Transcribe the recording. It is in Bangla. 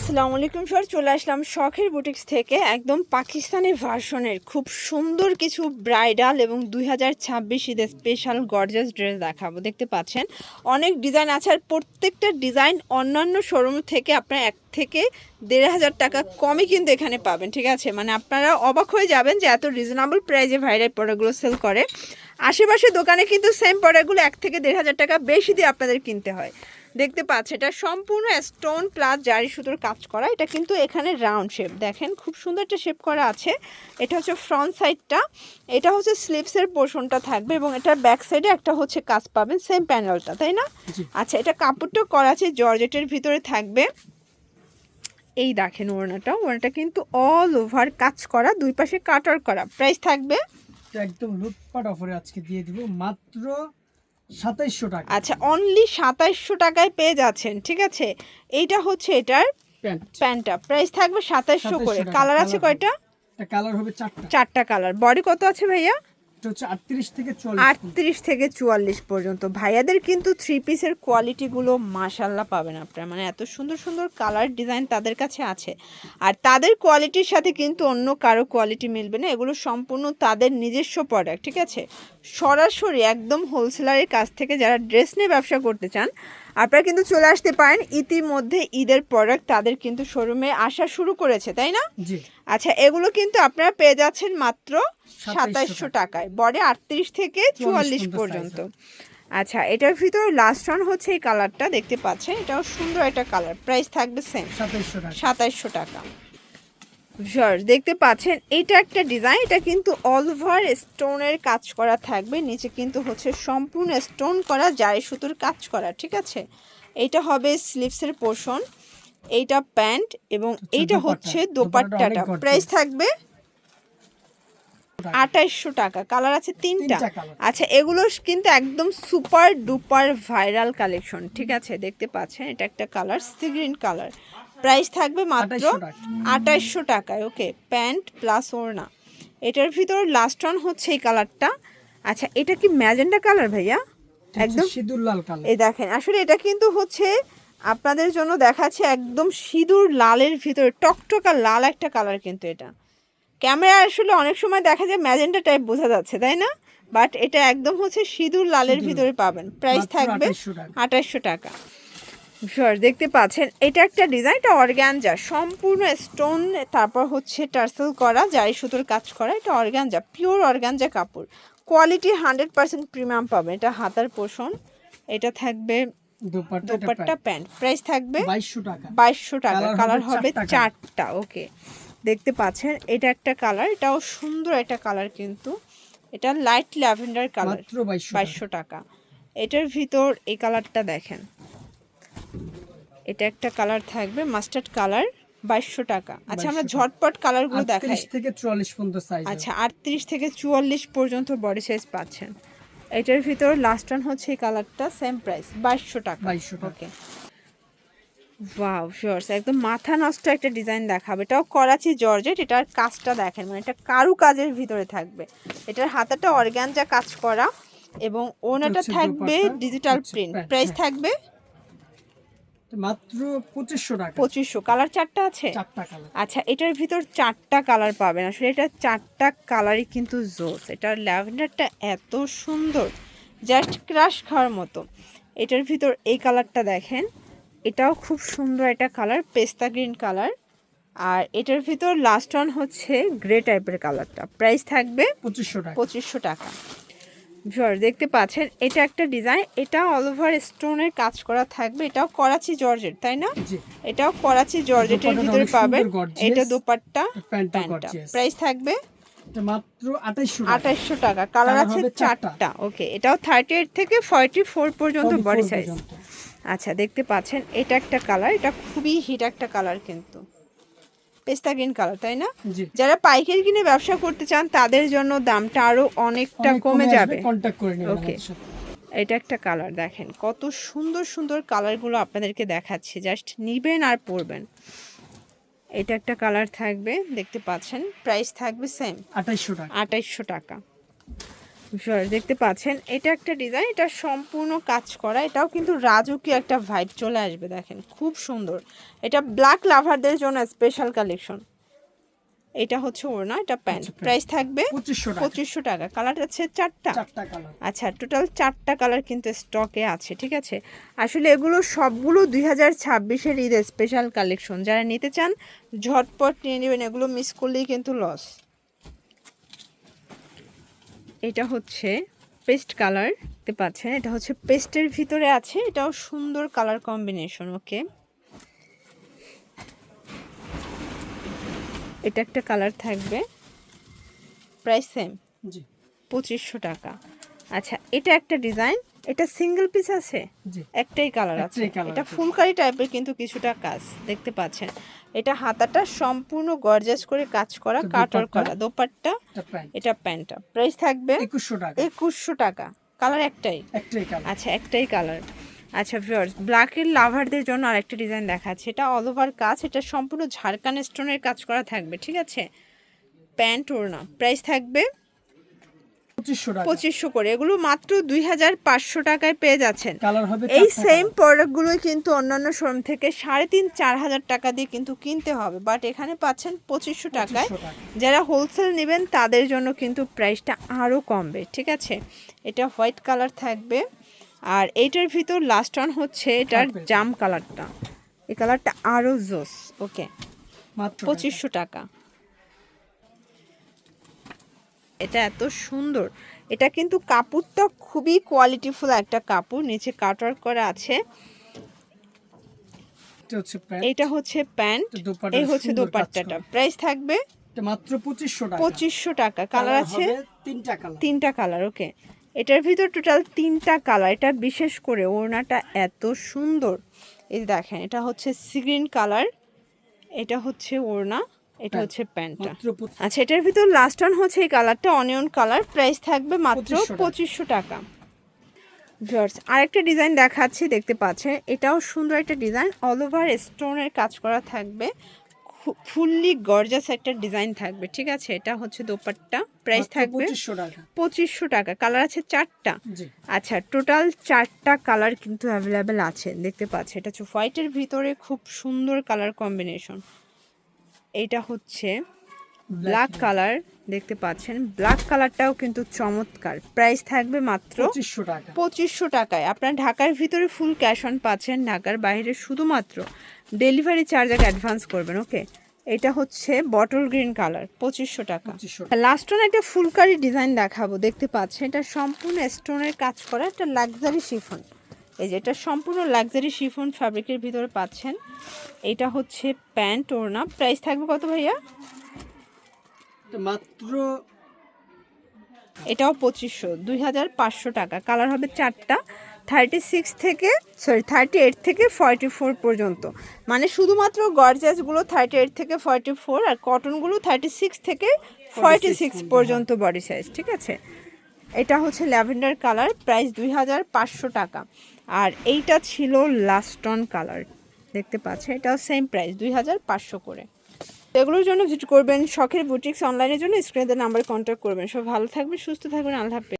আসসালামু আলাইকুম স্যার, চলে আসলাম শখের বুটিক্স থেকে একদম পাকিস্তানি ভার্সনের খুব সুন্দর কিছু ব্রাইডাল এবং দুই হাজার ছাব্বিশ ঈদের স্পেশাল গর্জাস ড্রেস দেখাবো, দেখতে পাচ্ছেন? অনেক ডিজাইন আছে আর প্রত্যেকটা ডিজাইন অন্যান্য শোরুম থেকে আপনার এক থেকে দেড় হাজার টাকা কমই কিন্তু এখানে পাবেন, ঠিক আছে? মানে আপনারা অবাক হয়ে যাবেন যে এত রিজনেবল প্রাইজে ভাইরাল প্রোডাক্টগুলো সেল করে। আশেপাশে দোকানে কিন্তু সেম প্রোডাক্টগুলো এক থেকে দেড় হাজার টাকা বেশি দিয়ে আপনাদের কিনতে হয়। দেখতে পাচ্ছে এটা সম্পূর্ণ স্টোন প্লাস জারি সুতোর কাজ করা। এটা কিন্তু এখানে রাউন্ড শেপ দেখেন খুব সুন্দর একটা শেপ করা আছে। এটা হচ্ছে ফ্রন্ট সাইডটা এটা হচ্ছে স্লিপসের পোর্শনটা থাকবে এবং এটার ব্যাক সাইডে একটা হচ্ছে কাজ পাবেন সেম প্যানেলটা তাই না? আচ্ছা এটা কাপড়টা করা আছে জর্জেটের ভিতরে থাকবে। এই দেখেন ওড়নাটা। ওড়নাটা কিন্তু অল ওভার কাজ করা দুই পাশে কাটার করা। প্রাইস থাকবে? একদম লুটপাট অফারে আজকে দিয়ে দিব। মাত্র সাতাইশশো টাকা। আচ্ছা অনলি সাতাইশশো টাকায় পেয়ে যাচ্ছেন ঠিক আছে? এইটা হচ্ছে এটার প্যান্টটা প্রাইস থাকবে সাতাইশশো করে। কালার আছে কয়টা? কালার হবে চারটা। চারটা কালার বডি কত আছে ভাইয়া? আটত্রিশ থেকে চুয়াল্লিশ পর্যন্ত। ভাইয়াদের কিন্তু থ্রি পিসের কোয়ালিটিগুলো মাশাল্লাহ পাবেন আপনারা। মানে এত সুন্দর সুন্দর কালার ডিজাইন তাদের কাছে আছে। আর তাদের কোয়ালিটির সাথে কিন্তু অন্য কারও কোয়ালিটি মিলবে না। এগুলো সম্পূর্ণ তাদের নিজস্ব প্রোডাক্ট ঠিক আছে? সরাসরি একদম হোলসেলারের কাছ থেকে যারা ড্রেস নিয়ে ব্যবসা করতে চান আপনারা কিন্তু চলে আসতে পারেন। ইতিমধ্যে ঈদের প্রোডাক্ট তাদের কিন্তু শোরুমে আসা শুরু করেছে তাই না? আচ্ছা এগুলো কিন্তু আপনারা পেয়ে যাচ্ছেন মাত্র 2700 সাতাইশশো টাকায়। বডি আটত্রিশ থেকে চুয়াল্লিশ পর্যন্ত পর্যন্ত। আচ্ছা এটার ভিতর লাস্ট রান হচ্ছে এই কালারটা দেখতে পাচ্ছেন? এটাও সুন্দর একটা কালার প্রাইস থাকবে সেম সাতাইশশো টাকা। Viewers, দেখতে পাচ্ছেন এটা একটা ডিজাইন এটা কিন্তু অল ওভার স্টোনের কাজ করা থাকবে। নিচে কিন্তু হচ্ছে সম্পূর্ণ স্টোন করা জারি সুতোর কাজ করা ঠিক আছে? এটা হবে স্লিভসের পোর্শন এইটা প্যান্ট এবং এইটা হচ্ছে দোপাট্টাটা। প্রাইস থাকবে আঠাইশশো টাকা কালার আছে তিনটা। আচ্ছা এগুলো কিন্তু একদম সুপার ডুপার ভাইরাল কালেকশন ঠিক আছে? দেখতে পাচ্ছেন এটা একটা colour sea green colour price থাকবে মাত্র 2800 টাকা। আঠাইশশো টাকায় ওকে প্যান্ট প্লাস ওড়না। এটার ভিতর লাস্ট ওয়ান হচ্ছে এই কালারটা আচ্ছা এটা কি ম্যাজেন্ডা কালার ভাইয়া? একদম সিঁদুর লাল কালার এই দেখেন আসলে এটা কিন্তু হচ্ছে আপনাদের জন্য দেখাচ্ছে একদম সিঁদুর লালের ভিতরে টকটকা লাল একটা কালার কিন্তু এটা। ক্যামেরা আসলে অনেক সময় দেখা যায় ম্যাজেন্টা টাইপ বোঝা যাচ্ছে তাই না? বাট এটা একদম হচ্ছে সিঁদুর লালের ভিতরে পাবেন। প্রাইস থাকবে 2800 আঠাশশো টাকা। শিওর দেখতে পাচ্ছেন এটা একটা ডিজাইন এটা অর্গ্যানজা সম্পূর্ণ স্টোন তারপর হচ্ছে টার্সেল করা জারি সুতোর কাজ করা এটা অর্গ্যানজা পিওর অর্গ্যানজা কাপড়। কোয়ালিটি হান্ড্রেড পার্সেন্ট প্রিমিয়াম পাবেন এটা হাতার পোষণ এটা থাকবে দোপাট্টা প্যান্ট প্রাইস থাকবে বাইশশো টাকা। কালার হবে চারটা ওকে দেখতে পাচ্ছেন এটা একটা কালার এটাও সুন্দর একটা কালার কিন্তু। এটা লাইট ল্যাভেন্ডার কালার বাইশশো টাকা। এটার ভিতর এই কালারটা দেখেন। এটা একটা কালার থাকবে মাস্টার্ড কালার বাইশশো টাকা। আচ্ছা আমরা 2200 ঝটপট কালারগুলো দেখাই। থেকে চুয়াল্লিশ পর্যন্ত সাইজ আচ্ছা আটত্রিশ থেকে চুয়াল্লিশ পর্যন্ত বডি সাইজ পাচ্ছেন। এটার ভিতর লাস্ট ওয়ান হচ্ছে এই কালারটা সেম প্রাইস বাইশশো টাকা। 2200 টাকা। ওকে ওয়াও শিওর একদম মাথা নষ্ট একটা ডিজাইন দেখাবে। এটাও করাচি জর্জেট এটার কাজটা দেখেন মানে এটা কারু কাজের ভিতরে থাকবে। এটার হাতাটা অর্গ্যানজা কাজ করা এবং ওনাটা থাকবে ডিজিটাল প্রিন্ট প্রাইস। থাকবে মাত্র পঁচিশশো টাকা। পঁচিশশো। কালার চারটা আছে? চারটা কালার আচ্ছা এটার ভিতর চারটা কালার পাবেন। আসলে এটা চারটা কালারই কিন্তু জোস। এটার ল্যাভেন্ডারটা এত সুন্দর। জাস্ট ক্রাশ খাওয়ার মতো। এটার ভিতর এই কালারটা দেখেন। এটাও খুব সুন্দর একটা কালার পেস্তা গ্রিন কালার আর এটার ভিতর লাস্ট ওয়ান হচ্ছে গ্রে টাইপের কালারটা প্রাইস থাকবে পঁচিশশো টাকা। পঁচিশশো টাকা। জর্জ দেখতে পাচ্ছেন এটা একটা ডিজাইন এটা অল ওভার স্টোনের কাজ করা থাকবে এটাও করাচি জর্জেট তাই না? এটাও করাচি জর্জেটের ভিতরে পাবেন এটা দোপাট্টা প্যান্টটা প্রাইস থাকবে? মাত্র আঠাইশশো টাকা। কালার আছে চারটা। চারটা ওকে এটাও থার্টি এইট থেকে ফর্টি ফোর পর্যন্ত বডি সাইজ আচ্ছা দেখতে পাচ্ছেন এটা একটা কালার এটা খুবই হিট একটা কালার কিন্তু। পেস্তা গ্রিন কালার তাই না? যারা পাইকারি কিনে ব্যবসা করতে চান তাদের জন্য দামটা আরও অনেকটা কমে যাবে। ওকে. এটা একটা কালার দেখেন। কত সুন্দর সুন্দর কালারগুলো আপনাদেরকে দেখাচ্ছি। জাস্ট নিবেন আর পরবেন। এটা একটা কালার থাকবে দেখতে পাচ্ছেন। প্রাইস থাকবে সেম আঠাইশশো টাকা। আঠাইশশো টাকা। দেখতে পাচ্ছেন এটা একটা ডিজাইন এটা সম্পূর্ণ কাজ করা এটাও কিন্তু রাজকীয় একটা ভাইব চলে আসবে দেখেন খুব সুন্দর। এটা ব্ল্যাক লাভারদের জন্য স্পেশাল কালেকশন এটা হচ্ছে ওর ওড়না এটা প্যান্ট আচ্ছা, প্রাইস থাকবে পঁচিশশো টাকা। কালার আছে চারটা। চারটা আচ্ছা টোটাল চারটা কালার কিন্তু স্টকে আছে ঠিক আছে? আসলে এগুলো সবগুলো দুই হাজার ছাব্বিশের ঈদের স্পেশাল কালেকশন যারা নিতে চান ঝটপট নিয়ে নেবেন এগুলো মিস করলেই কিন্তু লস এটা হচ্ছে পেস্ট কালার দেখতে পাচ্ছেন? এটা হচ্ছে পেস্টের ভিতরে আছে এটাও সুন্দর কালার কম্বিনেশন ওকে? এটা একটা কালার থাকবে। Price same? জি। পঁচিশশো টাকা। আচ্ছা এটা একটা ডিজাইন? এটা সিঙ্গেল পিস আছে? একটাই কালার আছে। এটা। ফুলকারি টাইপের কিন্তু কিছুটা কাজ দেখতে পাচ্ছেন? এটা হাতাটা সম্পূর্ণ গর্জাস করে কাজ করা কাটার করা। দোপাট্টা এটা এটা প্যান্টটা প্রাইস থাকবে একুশশো টাকা। একুশশো টাকা। কালার একটাই। একটাই কালার আচ্ছা একটাই কালার আচ্ছা ভিউয়ার্স ব্ল্যাকের লাভারদের জন্য আরেকটা ডিজাইন দেখাচ্ছে। এটা অল ওভার কাজ এটা সম্পূর্ণ ঝাড়খান স্টোনের কাজ করা থাকবে ঠিক আছে? প্যান্ট ওড়না। প্রাইস থাকবে পঁচিশশো করে। এগুলো মাত্র দুই হাজার পাঁচশো টাকায় পেয়ে যাচ্ছেন। এই সেম colour। প্রোডাক্টগুলোই কিন্তু অন্যান্য শোরুম থেকে সাড়ে তিন চার হাজার টাকা দিয়ে কিন্তু কিনতে হবে। বাট এখানে পাচ্ছেন পঁচিশশো টাকায়। যারা হোলসেল নেবেন তাদের জন্য কিন্তু প্রাইসটা আরও কমবে ঠিক আছে? এটা হোয়াইট কালার থাকবে। আর এইটার ভিতর লাস্ট অন হচ্ছে এটার জাম কালারটা এই কালারটা আরও জোস। ওকে পঁচিশশো টাকা। এটা এত সুন্দর। এটা কিন্তু কাপড়টা খুবই কোয়ালিটিফুল একটা কাপড়। নিচে কাটওয়ার্ক করা আছে। এটা হচ্ছে প্যান্ট। এই হচ্ছে দোপাট্টাটা। প্রাইস থাকবে মাত্র পঁচিশশো টাকা। পঁচিশশো টাকা। কালার আছে? তিনটা কালার তিনটা কালার ওকে এটার ভিতর টোটাল তিনটা কালার এটা বিশেষ করে ওড়নাটা এত সুন্দর। এই দেখেন এটা হচ্ছে সিগ্রিন কালার এটা হচ্ছে ওড়না। এটা। হচ্ছে প্যান্টটা। আচ্ছা এটার ভিতর লাস্ট ওয়ান হচ্ছে এই কালারটা অনিয়ন কালার প্রাইস থাকবে মাত্র পঁচিশশো টাকা। ভিউয়ার্স আরেকটা ডিজাইন দেখাচ্ছি দেখতে পাচ্ছেন। এটাও সুন্দর একটা ডিজাইন অল ওভার স্টোনের কাজ করা থাকবে। ফুললি গর্জাস একটা ডিজাইন থাকবে ঠিক আছে? এটা হচ্ছে দোপাট্টা প্রাইস থাকবে পঁচিশশো টাকা। কালার আছে চারটা। আচ্ছা টোটাল চারটা কালার কিন্তু অ্যাভেলেবেল আছে দেখতে পাচ্ছি এটা হচ্ছে হোয়াইটের ভিতরে খুব সুন্দর কালার কম্বিনেশন এইটা হচ্ছে ব্ল্যাক কালার দেখতে পাচ্ছেন। ব্ল্যাক কালারটাও কিন্তু চমৎকার। প্রাইস থাকবে মাত্র পঁচিশশো টাকা। পঁচিশশো টাকায়। আপনার ঢাকার ভিতরে ফুল ক্যাশ অন পাচ্ছেন ঢাকার বাইরে শুধুমাত্র ডেলিভারি চার্জ আগে অ্যাডভান্স করবেন ওকে এটা হচ্ছে বটল গ্রিন কালার পঁচিশশো টাকা। লাস্ট ওন একটা ফুলকারি ডিজাইন দেখাবো দেখতে পাচ্ছেন। এটা সম্পূর্ণ স্টোনের কাজ করা একটা লাক্সারি শিফন এই যে এটা সম্পূর্ণ লাক্সারি শিফন ফ্যাব্রিকের ভিতরে পাচ্ছেন। এটা হচ্ছে প্যান্ট ওড়না। প্রাইস থাকবে কত ভাইয়া? মাত্র এটাও পঁচিশশো দুই হাজার পাঁচশো টাকা। কালার হবে চারটা থার্টি সিক্স থেকে সরি থার্টি এইট থেকে ফর্টি ফোর পর্যন্ত। মানে শুধুমাত্র গর্জাসগুলো থার্টি এইট থেকে ফর্টি ফোর আর কটনগুলো থার্টি সিক্স থেকে ফর্টি সিক্স পর্যন্ত। বডি সাইজ ঠিক আছে? এটা হচ্ছে ল্যাভেন্ডার কালার, প্রাইস দুই হাজার পাঁচশো টাকা। আর এইটা ছিল লাস্টন কালার দেখতে পাচ্ছেন এটাও সেম প্রাইস দুই হাজার পাঁচশো করে। এগুলোর জন্য ভিজিট করবেন, শখের বুটিক্স অনলাইনের জন্য স্ক্রিনে নাম্বার কন্ট্যাক্ট করবেন। সব ভালো থাকবেন, সুস্থ থাকবেন, আল্লাহ